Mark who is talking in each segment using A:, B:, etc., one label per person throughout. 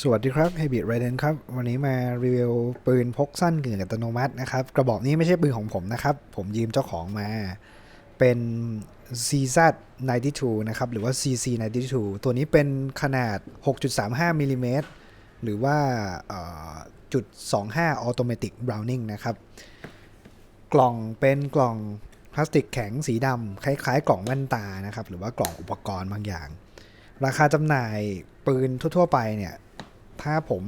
A: สวัสดีครับ h a b i t r a d e n ครับ วันนี้มารีวิวปืนพกสั้นกึ่งอัตโนมัตินะครับ กระบอกนี้ไม่ใช่ปืนของผมนะครับ ผมยืมเจ้าของมา เป็น CZ 92นะครับ หรือว่า CC 92ตัวนี้เป็นขนาด 6.35มิลลิเมตรหรือว่าจุด25 Automatic Browning นะครับ กล่องเป็นกล่องพลาสติกแข็งสีดำคล้ายๆ กล่องแว่นตานะครับ หรือว่ากล่องอุปกรณ์บางอย่าง ราคาจำหน่ายปืนทั่ว ๆ ไปเนี่ย ถ้าผม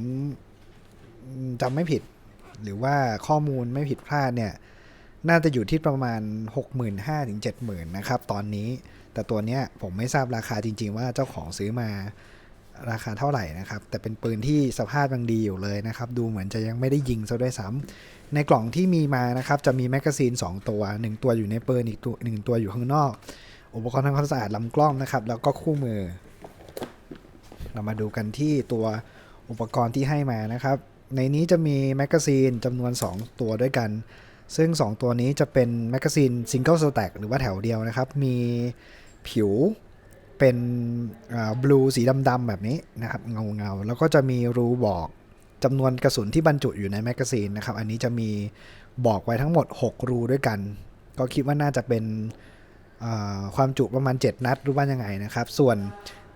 A: จำไม่ผิด หรือว่าข้อมูลไม่ผิดพลาดเนี่ย น่าจะอยู่ที่ประมาณ 65,000ถึง70,000นะครับ ตอนนี้ แต่ตัวเนี้ยผมไม่ทราบราคาจริง ๆ ว่าเจ้าของซื้อมาราคาเท่าไหร่นะครับ แต่เป็นปืนที่สภาพยังดีอยู่เลยนะครับ ดูเหมือนจะยังไม่ได้ยิงซะด้วยซ้ำในกล่องที่มีมานะครับ จะมีแมกกาซีน 2 ตัว 1 ตัวอยู่ในปืนอีกตัวหนึ่งตัวอยู่ข้างนอก อุปกรณ์ทำความสะอาดลำกล้องนะครับ แล้วก็คู่มือ เรามาดูกันที่ตัว อุปกรณ์ที่ให้มานะครับ ในนี้จะมีแมกกาซีนจำนวน 2 ตัวด้วยกัน ซึ่ง 2 ตัวนี้จะเป็นแมกกาซีนซิงเกิลสแต็กหรือว่าแถวเดียวนะครับ มีผิวเป็นบลูสีดำๆแบบนี้นะครับเงาเงาๆ แล้วก็จะมีรูบอกจำนวนกระสุนที่บรรจุอยู่ในแมกกาซีนนะครับ อันนี้จะมีบอกไว้ทั้งหมด 6 รูด้วยกัน ก็คิดว่าน่าจะเป็นความจุประมาณ 7 นัดหรือว่ายังไงนะครับ ส่วน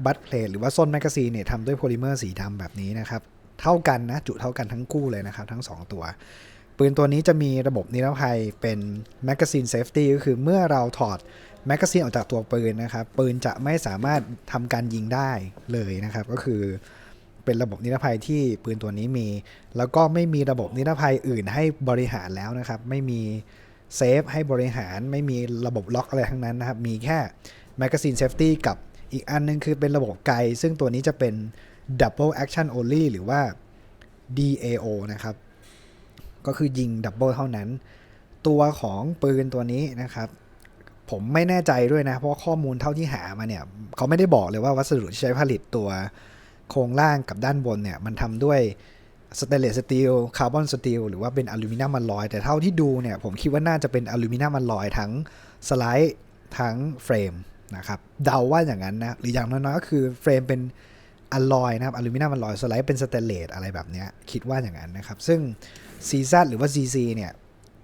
A: บัตเพลทหรือว่าส้นแมกกาซีนเนี่ยทำด้วยโพลิเมอร์สีดำแบบนี้นะครับเท่ากันนะจุเท่ากันทั้งคู่เลยนะครับทั้ง 2 ตัว ปืนตัวนี้จะมีระบบนิรภัยเป็นแมกกาซีนเซฟตี้ก็คือเมื่อเราถอดแมกกาซีนออกจากตัวปืนนะครับ ปืนจะไม่สามารถทำการยิงได้เลยนะครับ ก็คือเป็นระบบนิรภัยที่ปืนตัวนี้มี แล้วก็ไม่มีระบบนิรภัยอื่นให้บริหารแล้วนะครับ ไม่มีเซฟให้บริหาร ไม่มีระบบล็อกอะไรทั้งนั้นนะครับ มีแค่แมกกาซีนเซฟตี้กับ อีกอันนึงคือเป็นระบบไกล ซึ่งตัวนี้จะเป็น Double Action Only หรือว่า DAO นะครับ ก็คือยิงดับเบิลเท่านั้น ตัวของปืนตัวนี้นะครับ ผมไม่แน่ใจด้วยนะ เพราะข้อมูลเท่าที่หามาเนี่ย เขาไม่ได้บอกเลยว่าวัสดุที่ใช้ผลิตตัวโครงล่างกับด้านบนเนี่ย มันทำด้วยสเตนเลสสตีลคาร์บอนสตีลหรือว่าเป็นอลูมิเนียมมันลอย แต่เท่าที่ดูเนี่ย ผมคิดว่าน่าจะเป็นอลูมิเนียมมันลอยทั้งสไลด์ทั้งเฟรม นะครับเดาว่าอย่างนั้นนะหรืออย่างน้อยๆก็คือเฟรมเป็นอลลอยนะครับอลูมิเนียมอลลอยสไลด์เป็นสเตนเลสอะไรแบบนี้คิดว่าอย่างนั้นนะครับ ซึ่ง CZ หรือว่า CC เนี่ย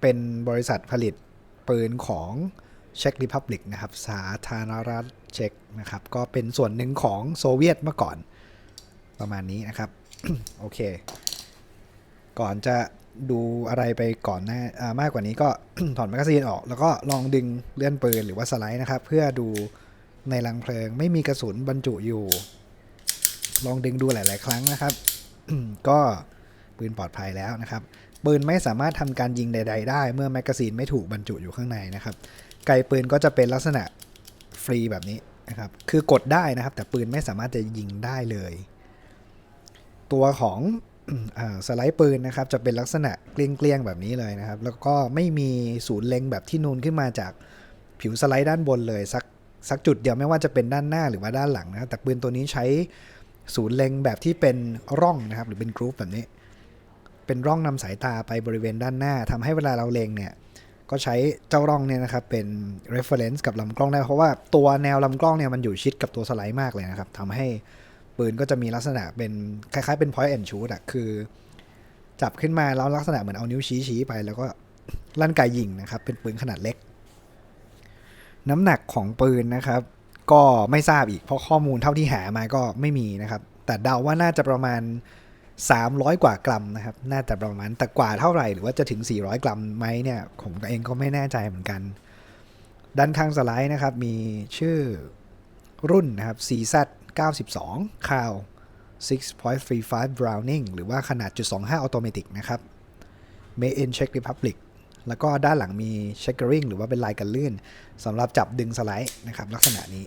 A: เป็นบริษัทผลิตปืนของเช็กริพับลิกนะครับสาธารณรัฐเช็กนะครับก็เป็นส่วนหนึ่งของโซเวียตเมื่อก่อนประมาณนี้นะครับ โอเค ก่อนจะ ดูอะไรไปก่อนหน้ามากกว่านี้ก็ถอดแมกกาซีนออก แล้วก็ลองดึงเลื่อนปืนหรือว่าสไลด์นะครับ เพื่อดูในรังเพลิง ไม่มีกระสุนบรรจุอยู่ ลองดึงดูหลาย ๆ ครั้งนะครับ ก็ปืนปลอดภัยแล้วนะครับปืนไม่สามารถทำการยิงใด ๆ ได้ เมื่อแมกกาซีนไม่ถูกบรรจุอยู่ข้างในนะครับไกปืนก็จะเป็นลักษณะฟรีแบบนี้นะครับ คือกดได้นะครับ แต่ปืนไม่สามารถจะยิงได้เลย ตัวของ สไลด์ปืนนะครับจะเป็นลักษณะเกลี้ยงๆแบบนี้เลยนะครับ แล้วก็ไม่มีศูนย์เล็งแบบที่นูนขึ้นมาจากผิวสไลด์ด้านบนเลยสักสักจุดเดียวไม่ว่าจะเป็นด้านหน้าหรือว่าด้านหลังนะแต่ปืนตัวนี้ใช้ศูนย์เล็งแบบที่เป็นร่องนะครับ หรือเป็นกรุ๊ปแบบนี้ เป็นร่องนำสายตาไปบริเวณด้านหน้าทำให้เวลาเราเล็งเนี่ยก็ใช้เจ้าร่องเนี่ยนะครับเป็น reference กับลำกล้องได้เพราะว่าตัวแนวลำกล้องเนี่ยมันอยู่ชิดกับตัวสไลด์มากเลยนะครับทำให้ ปืนก็จะมีลักษณะเป็นคล้ายๆเป็น point and shoot อะคือ จับขึ้นมาแล้วลักษณะเหมือนเอานิ้วชี้ชี้ไป แล้วก็ลั่นไกยิงนะครับ เป็นปืนขนาดเล็ก น้ำหนักของปืนนะครับ ก็ไม่ทราบอีกเพราะข้อมูลเท่าที่หามาก็ไม่มีนะครับ แต่เดาว่าน่าจะประมาณ 300 กว่ากรัมนะครับ น่าจะประมาณแต่กว่าเท่าไหร่หรือว่าจะถึง 400 กรัมไหมเนี่ยผมเองก็ไม่แน่ใจเหมือนกัน ด้านข้างสไลด์นะครับ มีชื่อรุ่นนะครับ CZ 92คาว 6.35 Browning หรือว่าขนาดจุด25 Automatic นะครับ Made in Czech Republic แล้วก็ด้านหลังมี checkering หรือว่าเป็นลายกันลื่นสำหรับจับดึงสไลด์นะครับลักษณะนี้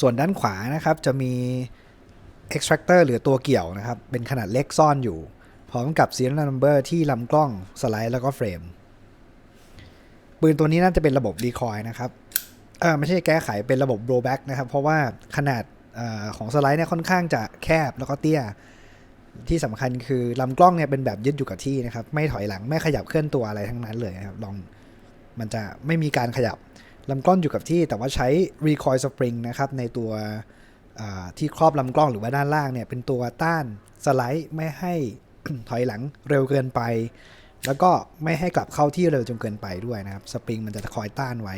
A: ส่วนด้านขวานะครับจะมี extractor หรือตัวเกี่ยวนะครับ เป็นขนาดเล็กซ่อนอยู่ พร้อมกับ serial number ที่ลำกล้องสไลด์แล้วก็เฟรม ปืนตัวนี้น่าจะเป็นระบบ decoy นะครับ ออไม่ใช่แก้ไขเป็นระบบ blowback นะครับ เพราะว่าขนาดอของสไลด์เนี่ยค่อนข้างจะแคบแล้วก็เตี้ย ที่สำคัญคือลำกล้องเนี่ยเป็นแบบยึดอยู่กับที่นะครับ ไม่ถอยหลังไม่ขยับเคลื่อนตัวอะไรทั้งนั้นเลยนะครับลองมันจะไม่มีการขยับลำกล้องอยู่กับที่ แต่ว่าใช้ recoil spring นะครับในตัวที่ครอบลำกล้องหรือว่าด้านล่างเนี่ยเป็นตัวต้านสไลด์ไม่ให้ถอยหลังเร็วเกินไป แล้วก็ไม่ให้กลับเข้าที่เร็วจนเกินไปด้วยนะครับ สปริงมันจะคอยต้านไว้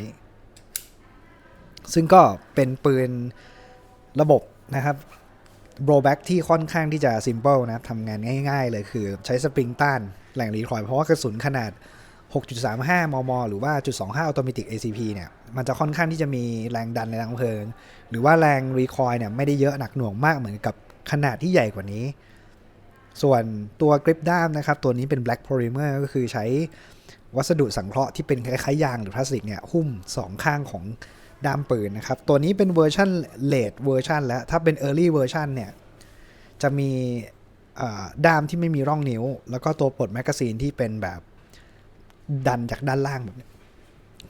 A: ซึ่งก็เป็นปืนระบบนะครับโบรแบ็กที่ค่อนข้างที่จะ simple นะครับทำงานง่ายๆเลยคือใช้สปริงต้านแหล่งรีคอยเพราะว่ากระสุนขนาด 6.35 มม หรือว่า .25 Automatic ACP เนี่ยมันจะค่อนข้างที่จะมีแรงดันในรังเพลิง หรือว่าแรงรีคอยเนี่ยไม่ได้เยอะหนักหน่วงมากเหมือนกับขนาดที่ใหญ่กว่านี้ ส่วนตัวกริปด้ามนะครับ ตัวนี้เป็น black polymer ก็คือใช้วัสดุสังเคราะห์ที่เป็นคล้ายๆยางหรือพลาสติกเนี่ยหุ้มสองข้างของ ด้ามปืนนะครับ ตัวนี้เป็นเวอร์ชัน late เวอร์ชันแล้ว ถ้าเป็น early เวอร์ชันเนี่ย จะมีด้ามที่ไม่มีร่องนิ้ว แล้วก็ตัวปลดแมกกาซีนที่เป็นแบบดันจากด้านล่างแบบเนี้ย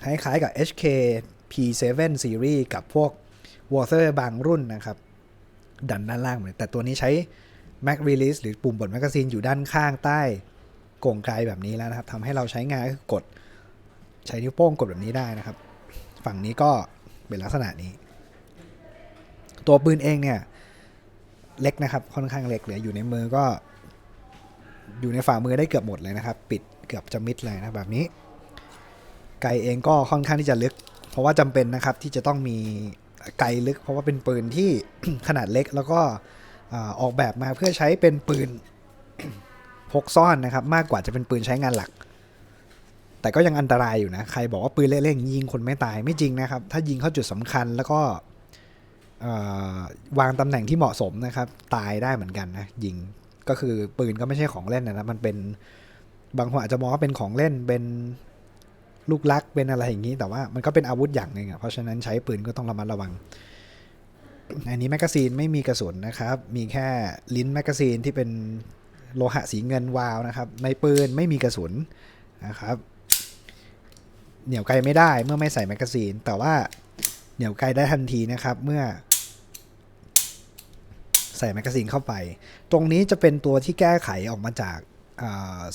A: คล้ายๆกับ HK P7 Series กับพวก Water บางรุ่นนะครับ ดันด้านล่างเหมือนแต่ตัวนี้ใช้ Mag Release หรือปุ่มปลดแมกกาซีนอยู่ด้านข้างใต้กงไกลแบบนี้แล้วนะครับทำให้เราใช้งานก็คือกดใช้นิ้วโป้งกดแบบนี้ได้นะครับ ฝั่งนี้ก็ เป็นลักษณะนี้ ตัวปืนเองเนี่ยเล็กนะครับ ค่อนข้างเล็กเหลืออยู่ในมือก็ อยู่ในฝ่ามือได้เกือบหมดเลยนะครับ ปิดเกือบจะมิดเลยนะแบบนี้ ไกเองก็ค่อนข้างที่จะลึก เพราะว่าจำเป็นนะครับที่จะต้องมีไกลึก เพราะว่าเป็นปืนที่ขนาดเล็กแล้วก็อ่าออกแบบมาเพื่อใช้เป็นปืนพกซ่อนนะครับ มากกว่าจะเป็นปืนใช้งานหลัก แต่ก็ยังอันตรายอยู่นะ ใครบอกว่าปืนเล่นๆยิงคนไม่ตายไม่จริงนะครับ ถ้ายิงเข้าจุดสำคัญแล้วก็วางตำแหน่งที่เหมาะสมนะครับ ตายได้เหมือนกันนะยิงก็คือปืนก็ไม่ใช่ของเล่นนะนะมันเป็นบางคนอาจจะมองว่าเป็นของเล่นเป็นลูกลักเป็นอะไรอย่างนี้ แต่ว่ามันก็เป็นอาวุธอย่างหนึ่งอะเพราะฉะนั้นใช้ปืนก็ต้องระมัดระวัง อันนี้แมกกาซีนไม่มีกระสุนนะครับ มีแค่ลิ้นแมกกาซีนที่เป็นโลหะสีเงินวาวนะครับ ในปืนไม่มีกระสุนนะครับ เหนี่ยวไกลไม่ได้เมื่อไม่ใส่แมกกาซีน แต่ว่าเหนี่ยวไกลได้ทันทีนะครับ เมื่อ ใส่แมกกาซีนเข้าไป ตรงนี้จะเป็นตัวที่แก้ไขออกมาจาก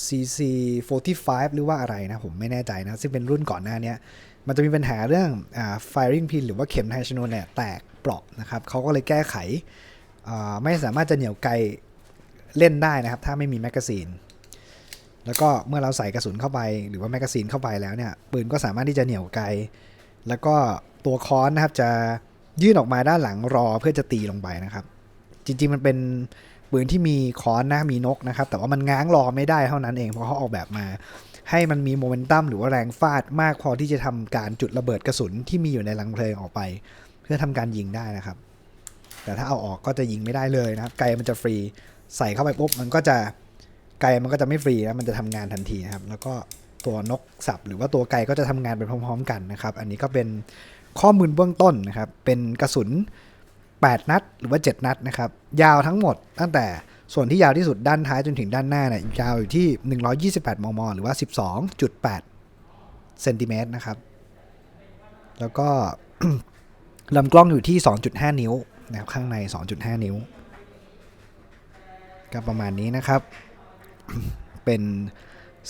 A: CC 45หรือว่าอะไรนะ ผมไม่แน่ใจนะ ซึ่งเป็นรุ่นก่อนหน้านี้มันจะมีปัญหาเรื่องอ firing pin หรือว่าเข็มไทชนนเนี่ยแตกเปราะนะครับเขาก็เลยแก้ไข ไม่สามารถจะเหนี่ยวไกลเล่นได้นะครับ ถ้าไม่มีแมกกาซีน แล้วก็เมื่อเราใส่กระสุนเข้าไป หรือว่าแมกกาซีนเข้าไปแล้วเนี่ยปืนก็สามารถที่จะเหนี่ยวไกล แล้วก็ตัวค้อนนะครับจะยื่นออกมาด้านหลังรอเพื่อจะตีลงไปนะครับ จริงๆมันเป็นปืนที่มีค้อนนะมีนกนะครับ แต่ว่ามันง้างรอไม่ได้เท่านั้นเองเพราะเขาออกแบบมา ให้มันมีโมเมนตัมหรือว่าแรงฟาดมากพอที่จะทำการจุดระเบิดกระสุนที่มีอยู่ในลังเพลิงออกไป เพื่อทำการยิงได้นะครับ แต่ถ้าเอาออกก็จะยิงไม่ได้เลยนะครับไกลมันจะฟรีใส่เข้าไปปุ๊บมันก็จะ ไกลมันก็จะไม่ฟรีนะมันจะทำงานทันทีนะครับ แล้วก็ตัวนกสับหรือว่าตัวไกลก็จะทำงานไปพร้อม ๆ กันนะครับ อันนี้ก็เป็นข้อมูลเบื้องต้นนะครับ เป็นกระสุน 8 นัด หรือว่า 7 นัดนะครับ ยาวทั้งหมด ตั้งแต่ส่วนที่ยาวที่สุดด้านท้ายจนถึงด้านหน้าเนี่ยยาวอยู่ที่ 128 มม หรือว่า 12.8 เซนติเมตรนะครับ แล้วก็ลำกล้องอยู่ที่ 2.5 นิ้วนะครับ ข้างใน 2.5 นิ้ว ก็ประมาณนี้นะครับ เป็น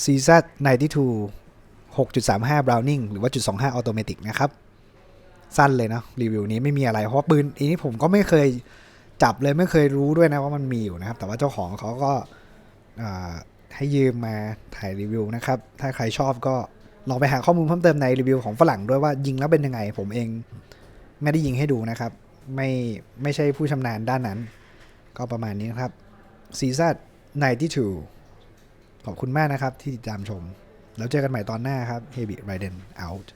A: CZ 92 6.35 Browning หรือว่า .25 Automatic นะครับ สั้นเลยเนาะรีวิวนี้ไม่มีอะไร เพราะปืนอันนี้ผมก็ไม่เคยจับเลยไม่เคยรู้ด้วยนะว่ามันมีอยู่นะครับ แต่ว่าเจ้าของเขาก็าให้ยืมมาถ่ายรีวิวนะครับ ถ้าใครชอบก็ลองไปหาข้อมูลเพิ่มเติมในรีวิวของฝรั่งด้วยว่ายิงแล้วเป็นยังไง ผมเองไม่ได้ยิงให้ดูนะครับ ไม่ไม่ใช่ผู้ชำนาญด้านนั้น ก็ประมาณนี้นครับ CZ 92 ขอบคุณมากนะครับที่ติดตามชม แล้วเจอกันใหม่ตอนหน้าครับ Heavy Riden out